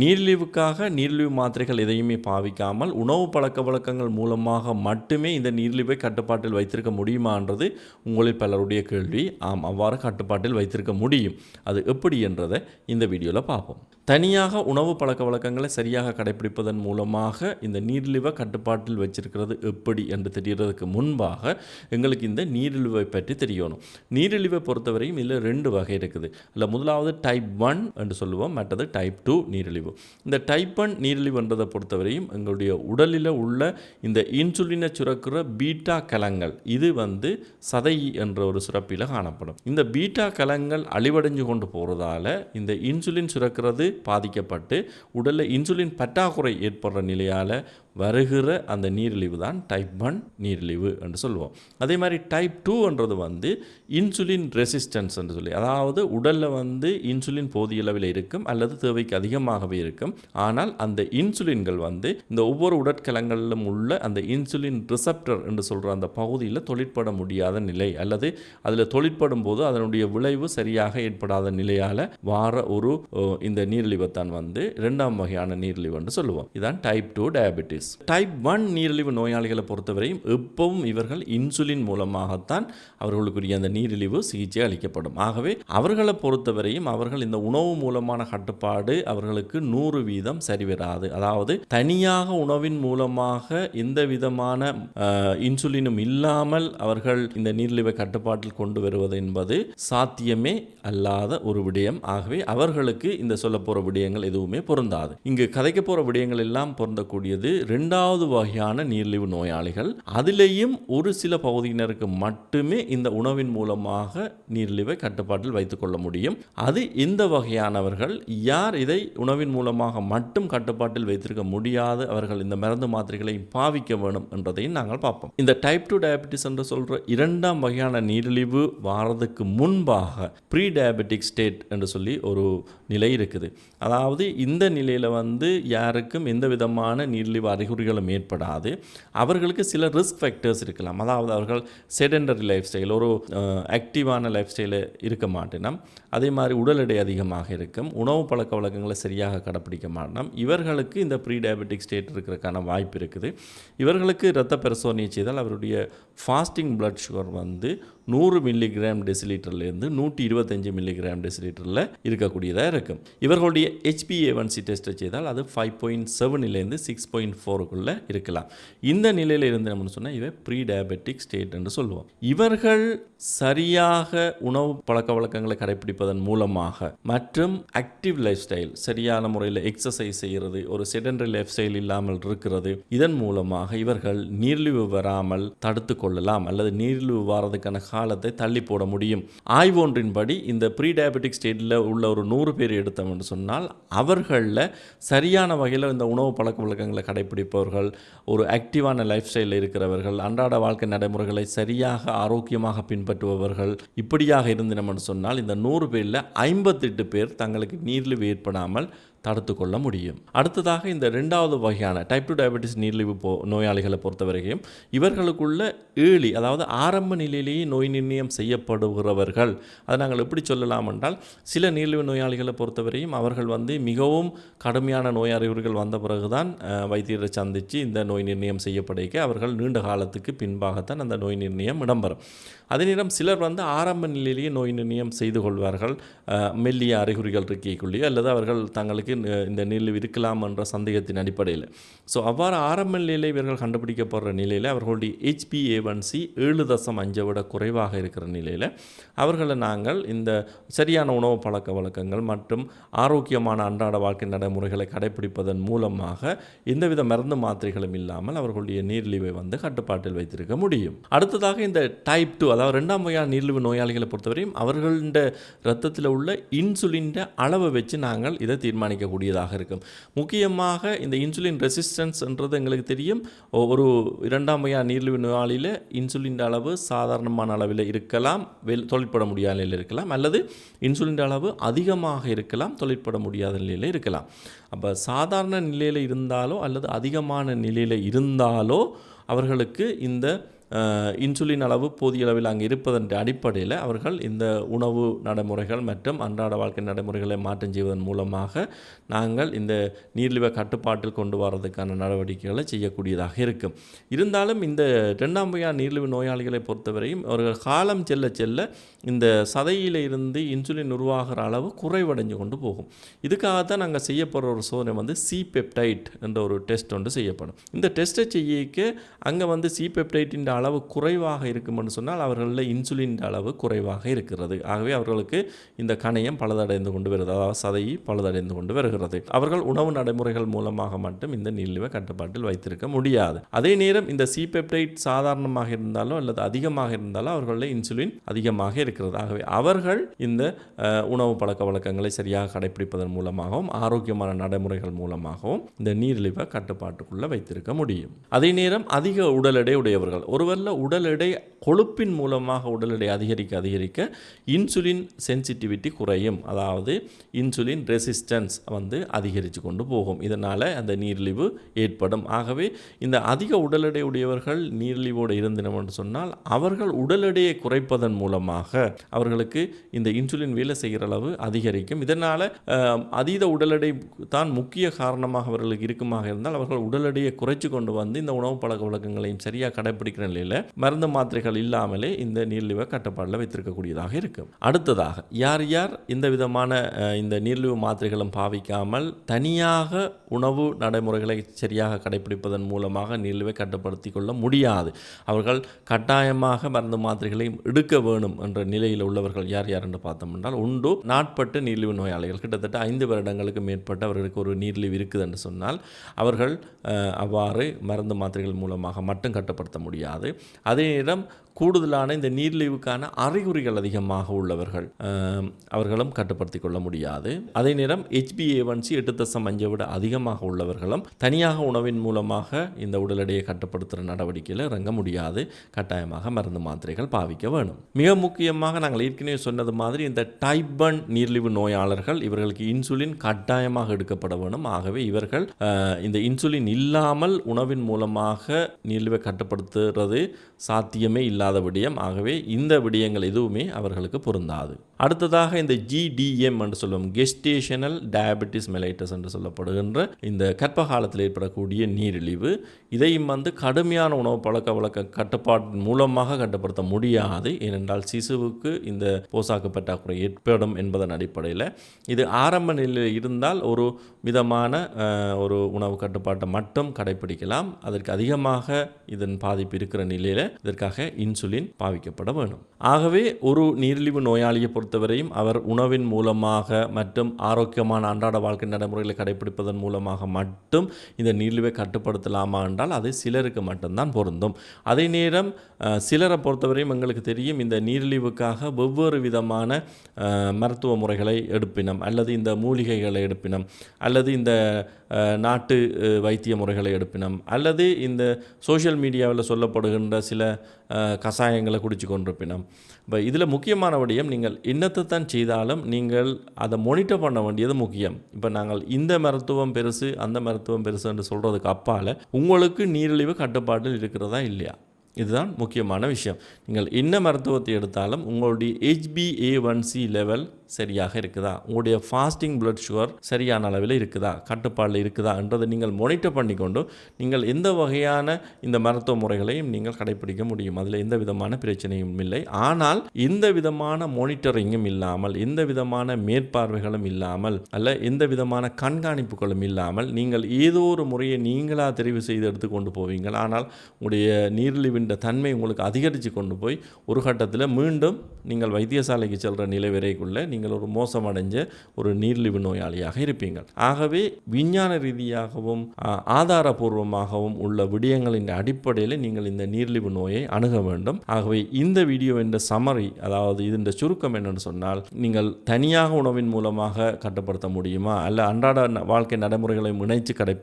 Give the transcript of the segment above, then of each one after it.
நீரிழிவுக்காக நீரிழிவு மாத்திரைகள் எதையுமே பாவிக்காமல் உணவு பழக்க வழக்கங்கள் மூலமாக மட்டுமே இந்த நீரிழிவை கட்டுப்பாட்டில் வைத்திருக்க முடியுமான்றது உங்களில் பலருடைய கேள்வி. ஆம் அவ்வாறு கட்டுப்பாட்டில் வைத்திருக்க முடியும். அது எப்படி என்றதை இந்த வீடியோவில் பார்ப்போம். தனியாக உணவு பழக்க வழக்கங்களை சரியாக கடைபிடிப்பதன் மூலமாக இந்த நீரிழிவை கட்டுப்பாட்டில் வச்சிருக்கிறது எப்படி என்று தெரியறதுக்கு முன்பாக எங்களுக்கு இந்த நீரிழிவை பற்றி தெரியணும். நீரிழிவை பொறுத்தவரையும் இதில் ரெண்டு வகை இருக்குது. இல்லை முதலாவது டைப் ஒன் என்று சொல்லுவோம் மற்றது டைப் டூ நீரிழிவு. இந்த டைப் ஒன் நீரிழிவுன்றதை பொறுத்தவரையும் எங்களுடைய உடலில் உள்ள இந்த இன்சுலினை சுரக்கிற பீட்டா கலங்கள் இது வந்து சதை என்ற ஒரு சுரப்பில் காணப்படும். இந்த பீட்டா கலங்கள் அழிவடைஞ்சு கொண்டு போகிறதால இந்த இன்சுலின் சுரக்கிறது பாதிக்கப்பட்டு உடலில் இன்சுலின் பற்றாக்குறை ஏற்படுற நிலையால் வருகிற அந்த நீரிழிவு தான் டைப் ஒன் நீரிழிவு என்று சொல்லுவோம் அதே மாதிரி டைப் டூன்றது வந்து இன்சுலின் ரெசிஸ்டன்ஸ் என்று சொல்லி அதாவது உடலில் வந்து இன்சுலின் போதிய அளவில் இருக்கும் அல்லது தேவைக்கு அதிகமாகவே இருக்கும். ஆனால் அந்த இன்சுலின்கள் வந்து இந்த ஒவ்வொரு உடற்கலங்களிலும் உள்ள அந்த இன்சுலின் ரிசப்டர் என்று சொல்கிற அந்த பகுதியில் தொழிற்பட முடியாத நிலை அல்லது அதில் தொழிற்படும் போது அதனுடைய விளைவு சரியாக ஏற்படாத நிலையால் வார ஒரு இந்த இந்த நீரிழிவைத்தான் வந்து இரண்டாம் வகையான நீரிழிவு என்று சொல்லுவோம். இதான் type two diabetes type one நீரிழிவு நோயாளிகளை பொறுத்தவரையும் எப்பவும் இவர்கள் இன்சுலின் மூலமாகத்தான் அவர்களுக்குரிய அந்த நீரிழிவு சிகிச்சை அளிக்கப்படும். ஆகவே அவர்களை பொறுத்தவரையும் அவர்கள் இந்த உணவு மூலமான கட்டுப்பாடு அவர்களுக்கு நூறு வீதம் சரிவராது. அதாவது தனியாக உணவின் மூலமாக எந்த விதமான இன்சுலினும் இல்லாமல் அவர்கள் இந்த நீரிழிவை கட்டுப்பாட்டில் கொண்டு வருவது என்பது சாத்தியமே அல்லாத ஒரு விடயம். ஆகவே அவர்களுக்கு இந்த சொல்ல போகிற விடயங்கள் எதுவுமே பொருந்தாது. இங்கு கதைக்க போகிற விடயங்கள் எல்லாம் பொருந்தக்கூடியது ரெண்டாவது வகையான நீரிழிவு நோயாளிகள் அதிலேயும் ஒரு சில பகுதியினருக்கு மட்டுமே இந்த உணவின் மூலமாக நீரிழிவை கட்டுப்பாட்டில் வைத்துக்கொள்ள முடியும். அது இந்த வகையானவர்கள் யார் இதை உணவின் மூலமாக மட்டும் கட்டுப்பாட்டில் வைத்திருக்க முடியாது அவர்கள் இந்த மருந்து மாத்திரைகளை பாவிக்க வேணும் என்றதையும் நாங்கள் பார்ப்போம். இந்த டைப் டூ டயபெட்டிஸ் என்று சொல்கிற இரண்டாம் வகையான நீரிழிவு வாரதுக்கு முன்பாக ப்ரீ டயபெட்டிக் ஸ்டேட் என்று சொல்லி ஒரு நிலை இருக்குது. அதாவது இந்த நிலையில் வந்து யாருக்கும் எந்த விதமான நீரிழிவு அறிகுறிகளும் ஏற்படாது. அவர்களுக்கு சில ரிஸ்க் ஃபேக்டர்ஸ் இருக்கலாம். அதாவது அவர்கள் செடெண்டரி லைஃப் ஸ்டைல் ஒரு ஆக்டிவான லைஃப் ஸ்டைலு இருக்க மாட்டினம். அதே மாதிரி உடல் எடை அதிகமாக இருக்கும். உணவு பழக்க வழக்கங்களை சரியாக கடைப்பிடிக்க மாட்டோம் இவர்களுக்கு இந்த ப்ரீ டயபெட்டிக் ஸ்டேட் இருக்கிறதுக்கான வாய்ப்பு இருக்குது. இவர்களுக்கு இரத்த பரிசோதனை செய்தால் அவருடைய ஃபாஸ்டிங் ப்ளட் சுகர் வந்து நூறு மில்லிகிராம் டெசிலிட்டர்லேருந்து நூற்றி இருபத்தஞ்சு மில்லிகிராம் டெசிலிட்டரில் இருக்கக்கூடியதாக இருக்கும். இவர்களுடைய ஹெச்பிஏவன்சி டெஸ்ட்டை செய்தால் அது ஃபைவ் பாயிண்ட் செவனிலேருந்து சிக்ஸ் பாயிண்ட் ஃபோருக்குள்ளே இருக்கலாம். இந்த நிலையில் இருந்து நம்ம சொன்னால் இவை ப்ரீ டயபெட்டிக் ஸ்டேட் என்று சொல்லுவோம். இவர்கள் சரியாக உணவு பழக்க வழக்கங்களை கடைப்பிடிப்பதன் மூலமாக மற்றும் ஆக்டிவ் லைஃப் ஸ்டைல் சரியான முறையில் எக்ஸசைஸ் செய்கிறது ஒரு செடன்டரி லைஃப் ஸ்டைல் இல்லாமல் இருக்கிறது இதன் மூலமாக இவர்கள் நீரிழிவு வராமல் தடுத்து கொள்ளலாம் அல்லது நீரிழிவு வாரதுக்கான காலத்தை தள்ளி போட முடியும். ஆய்வொன்றின்படி இந்த ப்ரீ டயபெட்டிக் ஸ்டேட்டில் உள்ள ஒரு நூறு பேர் எடுத்தவன் சொன்னால் அவர்களில் சரியான வகையில் இந்த உணவு பழக்க வழக்கங்களை கடைப்பிடிப்பவர்கள் ஒரு ஆக்டிவான லைஃப் ஸ்டைலில் இருக்கிறவர்கள் அன்றாட வாழ்க்கை நடைமுறைகளை சரியாக ஆரோக்கியமாக பின்பற்றுபவர்கள் இப்படியாக இருந்தினோம்னு சொன்னால் இந்த நூறு பேரில் ஐம்பத்தெட்டு பேர் தங்களுக்கு நீரிழிவு ஏற்படாமல் தடுத்து கொள்ள முடியும். அடுத்ததாக இந்த ரெண்டாவது வகையான டைப் டூ டயபெட்டிஸ் நீரிழிவு போ நோயாளிகளை பொறுத்தவரைக்கும் இவர்களுக்குள்ள ஏழி அதாவது ஆரம்ப நிலையிலேயே நோய் நிர்ணயம் செய்யப்படுகிறவர்கள் அதை நாங்கள் எப்படி சொல்லலாம் என்றால் சில நீரிழிவு நோயாளிகளை பொறுத்தவரையும் அவர்கள் வந்து மிகவும் கடுமையான நோய் அறிகுறிகள் வந்த பிறகுதான் வைத்தியரை சந்தித்து இந்த நோய் நிர்ணயம் செய்யப்படுக அவர்கள் நீண்ட காலத்துக்கு பின்பாகத்தான் அந்த நோய் நிர்ணயம் இடம்பெறும். அதே நேரம் சிலர் வந்து ஆரம்ப நிலையிலேயே நோய் நிர்ணயம் செய்து கொள்வார்கள் மெல்லிய அறிகுறிகள் இருக்கைக்குள்ளேயே அல்லது அவர்கள் தங்களுக்கு இந்த நிலை இருக்கலாம் என்ற சந்தேகத்தின் அடிப்படையில். ஸோ அவ்வாறு ஆரம்ப நிலையில் இவர்கள் கண்டுபிடிக்கப்படுற நிலையில் அவர்களுடைய ஹெச்பிஏவன்சி ஏழு தசம் அஞ்சை விட குறைவாக இருக்கிற நிலையில் அவர்களை நாங்கள் இந்த சரியான உணவு பழக்க வழக்கங்கள் மற்றும் ஆரோக்கியமான அன்றாட வாழ்க்கை நடைமுறைகளை கடைபிடிப்பதன் மூலமாக எந்தவித மருந்து மாத்திரைகளும் இல்லாமல் அவர்களுடைய நீரிழிவை வந்து கட்டுப்பாட்டில் வைத்திருக்க முடியும். அடுத்ததாக இந்த டைப் டூ அதாவது ரெண்டாம் வகையான நீரிழிவு நோயாளிகளை பொறுத்தவரையும் அவர்கள ரத்தத்தில் உள்ள இன்சுலின் அளவை வச்சு நாங்கள் இதை தீர்மானிக்க தீர்மானிக்கக்கூடியதாக இருக்கும். முக்கியமாக இந்த இன்சுலின் ரெசிஸ்டன்ஸ்ன்றது எங்களுக்கு தெரியும். ஒரு இரண்டாம் வகையான நீரிழிவு நோயாளியில் இன்சுலின் அளவு சாதாரணமான அளவில் இருக்கலாம். வெல் தொழிற்பட முடியாத நிலையில் இருக்கலாம். அல்லது இன்சுலின் அளவு அதிகமாக இருக்கலாம். தொழிற்பட முடியாத நிலையில் இருக்கலாம். அப்போ சாதாரண நிலையில் இருந்தாலோ அல்லது அதிகமான நிலையில் இருந்தாலோ அவர்களுக்கு இந்த இன்சுலின் அளவு போதிய அளவில் அங்கே இருப்பதன் அடிப்படையில் அவர்கள் இந்த உணவு நடைமுறைகள் மற்றும் அன்றாட வாழ்க்கை நடைமுறைகளை மாற்றம் செய்வதன் மூலமாக நாங்கள் இந்த நீர்லிவ கட்டுப்பாட்டில் கொண்டு வரதுக்கான நடவடிக்கைகளை செய்யக்கூடியதாக இருக்கும். இருந்தாலும் இந்த ரெண்டாம் வகையான நீர்லிவு நோயாளிகளை பொறுத்தவரையும் அவர்கள் காலம் செல்ல செல்ல இந்த சதையிலிருந்து இன்சுலின் உருவாகிற அளவு குறைவடைஞ்சு கொண்டு போகும். இதுக்காக தான் நாங்கள் செய்ய போகிற ஒரு சோதனை வந்து சி பெப்டைட் என்ற ஒரு டெஸ்ட் ஒன்று செய்யப்படும். இந்த டெஸ்ட்டை செய்யிக்க அங்கே வந்து சி பெப்டைட்டின் அளவு குறைவாக இருக்கும்னு சொன்னால் அவர்களில் இன்சுலின் அளவு குறைவாக இருக்கிறது. ஆகவே அவர்களுக்கு இந்த கணையம் பழுதடைந்து கொண்டு வருகிறது. அதாவது சதை பழுதடைந்து கொண்டு வருகிறது. அவர்கள் உணவு நடைமுறைகள் மூலமாக மட்டும் இந்த நீரிழிவை கட்டுப்பாட்டில் வைத்திருக்க முடியாது. அதே நேரம் இந்த சிபெப்டைட் சாதாரணமாக இருந்தாலும் அல்லது அதிகமாக இருந்தாலும் அவர்களில் இன்சுலின் அதிகமாக இருக்கிறது. ஆகவே அவர்கள் இந்த உணவு பழக்க வழக்கங்களை சரியாக கடைபிடிப்பதன் மூலமாகவும் ஆரோக்கியமான நடைமுறைகள் மூலமாகவும் இந்த நீரிழிவை கட்டுப்பாட்டுக்குள்ளே வைத்திருக்க முடியும். அதே நேரம் அதிக உடல் எடை உடையவர்கள் ஒரு ஒருவரில் உடல் எடை கொழுப்பின் மூலமாக உடல் எடை அதிகரிக்க அதிகரிக்க இன்சுலின் சென்சிட்டிவிட்டி குறையும். அதாவது இன்சுலின் ரெசிஸ்டன்ஸ் வந்து அதிகரித்து கொண்டு போகும். இதனால் அந்த நீரிழிவு ஏற்படும். ஆகவே இந்த அதிக உடல் எடை உடையவர்கள் நீரிழிவோடு இருந்தினம் என்று சொன்னால் அவர்கள் உடல் எடையை குறைப்பதன் மூலமாக அவர்களுக்கு இந்த இன்சுலின் வேலை செய்கிற அளவு அதிகரிக்கும். இதனால் அதீத உடல் எடை தான் முக்கிய காரணமாக அவர்களுக்கு இருக்குமாக இருந்தால் அவர்கள் உடல் எடையை குறைச்சி கொண்டு வந்து இந்த உணவு பழக்க வழக்கங்களையும் சரியாக கடைபிடிக்கிற சூழ்நிலையில் மருந்து மாத்திரைகள் இல்லாமலே இந்த நீர்லிவை கட்டுப்பாடில் வைத்திருக்கக்கூடியதாக இருக்கும் அடுத்ததாக யார் யார் இந்த விதமான இந்த நீர்லிவு மாத்திரைகளும் பாவிக்காமல் தனியாக உணவு நடைமுறைகளை சரியாக கடைபிடிப்பதன் மூலமாக நீர்லிவை கட்டுப்படுத்தி கொள்ள முடியாது. அவர்கள் கட்டாயமாக மருந்து மாத்திரைகளையும் எடுக்க வேணும் என்ற நிலையில் உள்ளவர்கள் யார் யார் என்று பார்த்தோம் என்றால் உண்டு நாட்பட்டு நீர்லிவு நோயாளிகள். கிட்டத்தட்ட ஐந்து வருடங்களுக்கு மேற்பட்ட அவர்களுக்கு ஒரு நீர்லிவு இருக்குது என்று சொன்னால் அவர்கள் அவ்வாறு மருந்து மாத்திரைகள் மூலமாக மட்டும் கட்டுப்படுத்த முடியாது. அதே நேரம் கூடுதலான இந்த நீர்லிவுக்கான அறிகுறிகள் அதிகமாக உள்ளவர்கள் அவர்களும் கட்டுப்படுத்தி கொள்ள முடியாது. அதே நேரம் ஹெச்பிஏவன்சி எட்டு தசம் அஞ்சை விட அதிகமாக உள்ளவர்களும் தனியாக உணவின் மூலமாக இந்த உடல் எடையை கட்டுப்படுத்துகிற நடவடிக்கையில் இறங்க முடியாது. கட்டாயமாக மருந்து மாத்திரைகள் பாவிக்க வேணும். மிக முக்கியமாக நாங்கள் ஏற்கனவே சொன்னது மாதிரி இந்த டைப் ஒன் நீர்லிவு நோயாளர்கள் இவர்களுக்கு இன்சுலின் கட்டாயமாக எடுக்கப்பட வேணும். ஆகவே இவர்கள் இந்த இன்சுலின் இல்லாமல் உணவின் மூலமாக நீர்லிவை கட்டுப்படுத்துறது சாத்தியமே இல்லாத விடயம். ஆகவே இந்த விடயங்கள் எதுவுமே அவர்களுக்கு பொருந்தாது. அடுத்ததாக இந்த ஜிடிஎம் என்று சொல்லுவோம் கெஸ்டேஷனல் டயபெட்டிஸ் மெலைட்டஸ் என்று சொல்லப்படுகின்ற இந்த கற்ப காலத்தில் ஏற்படக்கூடிய நீரிழிவு இதையும் வந்து கடுமையான உணவு பழக்க வழக்க கட்டுப்பாட்டின் மூலமாக கட்டுப்படுத்த முடியாது. ஏனென்றால் சிசுவுக்கு இந்த போசாக்கு பற்றாக்குறை ஏற்படும் என்பதன் அடிப்படையில் இது ஆரம்ப நிலையில் இருந்தால் ஒரு விதமான ஒரு உணவு கட்டுப்பாட்டை மட்டும் கடைபிடிக்கலாம் அதற்கு அதிகமாக இதன் பாதிப்பு இருக்கிற நிலையில் இதற்காக இன்சுலின் பாவிக்கப்பட வேணும் ஆகவே ஒரு நீரிழிவு நோயாளியை பொறுத்தவரையும் அவர் உணவின் மூலமாக மற்றும் ஆரோக்கியமான அன்றாட வாழ்க்கை நடைமுறைகளை கடைபிடிப்பதன் மூலமாக மட்டும் இந்த நீரிழிவை கட்டுப்படுத்தலாமா என்றால் அது சிலருக்கு மட்டும்தான் பொருந்தும். அதே நேரம் சிலரை பொறுத்தவரையும் எங்களுக்கு தெரியும் இந்த நீரிழிவுக்காக வெவ்வேறு விதமான மருத்துவ முறைகளை எடுப்பினம் அல்லது இந்த மூலிகைகளை எடுப்பினம் அல்லது இந்த நாட்டு வைத்திய முறைகளை எடுப்பினம். அல்லது இந்த சோஷியல் மீடியாவில் சொல்லப்படுகின்ற சில கஷாயங்களை குடிச்சு கொண்டிருப்பினம். இப்போ இதில் முக்கியமான விடயம் நீங்கள் இன்னத்தை தான் செய்தாலும் நீங்கள் அதை மானிட்டர் பண்ண வேண்டியது முக்கியம். இப்போ நாங்கள் இந்த மருத்துவம் பெருசு அந்த மருத்துவம் பெருசு என்று சொல்கிறதுக்கு அப்பால் உங்களுக்கு நீரிழிவு கட்டுப்பாட்டில் இருக்கிறதா இல்லையா? இதுதான் முக்கியமான விஷயம். நீங்கள் என்ன மருத்துவத்தை எடுத்தாலும் உங்களுடைய ஹெச்பிஏ ஒன் சி லெவல் சரியாக இருக்குதா? உங்களுடைய ஃபாஸ்டிங் பிளட் சுகர் சரியான அளவில் இருக்குதா? கட்டுப்பாடில் இருக்குதா? என்றதை நீங்கள் மானிட்டர் பண்ணிக்கொண்டு நீங்கள் எந்த வகையான இந்த மருத்துவ முறைகளையும் நீங்கள் கடைபிடிக்க முடியும்? அதில் எந்த விதமான பிரச்சனையும் இல்லை. ஆனால் எந்த விதமான மானிட்டரிங்கும் இல்லாமல் எந்த விதமான மேற்பார்வைகளும் இல்லாமல் அல்ல எந்த விதமான கண்காணிப்புகளும் இல்லாமல் நீங்கள் ஏதோ ஒரு முறையை நீங்களாக தெரிவு செய்து எடுத்துக்கொண்டு போவீங்கள். ஆனால் உங்களுடைய நீரிழிவின் தன்மை உங்களுக்கு அதிகரித்து கொண்டு போய் ஒரு கட்டத்தில் மீண்டும் நீங்கள் வைத்தியசாலைக்கு செல்கிற நிலை வரைக்குள்ள நீங்கள் ஒரு மோசமடைஞ்ச ஒரு நீரிழிவு நோயாளியாக இருப்பீங்கள் ஆகவே விஞ்ஞான ரீதியாகவும் ஆதாரபூர்வமாகவும் உள்ள விடயங்களின் அடிப்படையில் நீங்கள் இந்த நீரிழிவு நோயை அணுக வேண்டும். ஆகவே இந்த வீடியோ என்ற சமரி அதாவது இதன் சுருக்கம் என்னன்னு சொன்னால் நீங்கள் தனியாக உணவின் மூலமாக கட்டுப்படுத்த முடியுமா? அல்ல அன்றாட வாழ்க்கை நடைமுறைகளை இணைச்சு கடை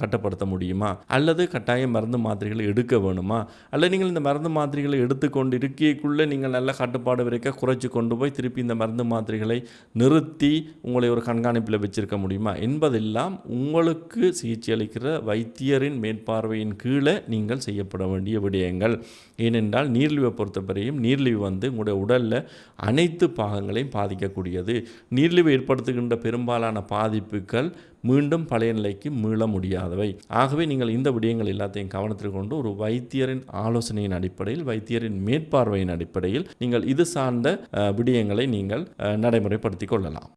கட்டுப்படுத்த முடியுமா? அல்லது கட்டாய மருந்து மாத்திரைகளை எடுக்க வேணுமா? அல்ல நீங்கள் இந்த மருந்து மாத்திரைகளை எடுத்துக்கொண்டு இருக்கைக்குள்ளே நீங்கள் நல்ல கட்டுப்பாடு வரைக்கும் குறைச்சி கொண்டு போய் திருப்பி இந்த மருந்து மாத்திரைகளை நிறுத்தி உங்களை ஒரு கண்காணிப்பில் வச்சிருக்க முடியுமா? என்பதெல்லாம் உங்களுக்கு சிகிச்சை அளிக்கிற வைத்தியரின் மேற்பார்வையின் கீழே நீங்கள் செய்யப்பட வேண்டிய விடயங்கள். ஏனென்றால் நீர்லிவை பொறுத்தவரையும் நீர்லிவு வந்து உங்களுடைய உடலில் அனைத்து பாகங்களையும் பாதிக்கக்கூடியது. நீர்லிவு ஏற்படுத்துகின்ற பெரும்பாலான பாதிப்புகள் மீண்டும் பழைய நிலைக்கு மீள முடியாதவை. ஆகவே நீங்கள் இந்த விடயங்கள் எல்லாத்தையும் கவனத்தில் கொண்டு ஒரு வைத்தியரின் ஆலோசனையின் அடிப்படையில் வைத்தியரின் மேற்பார்வையின் அடிப்படையில் நீங்கள் இது சார்ந்த விடயங்களை நீங்கள் நடைமுறைப்படுத்திக் கொள்ளலாம்.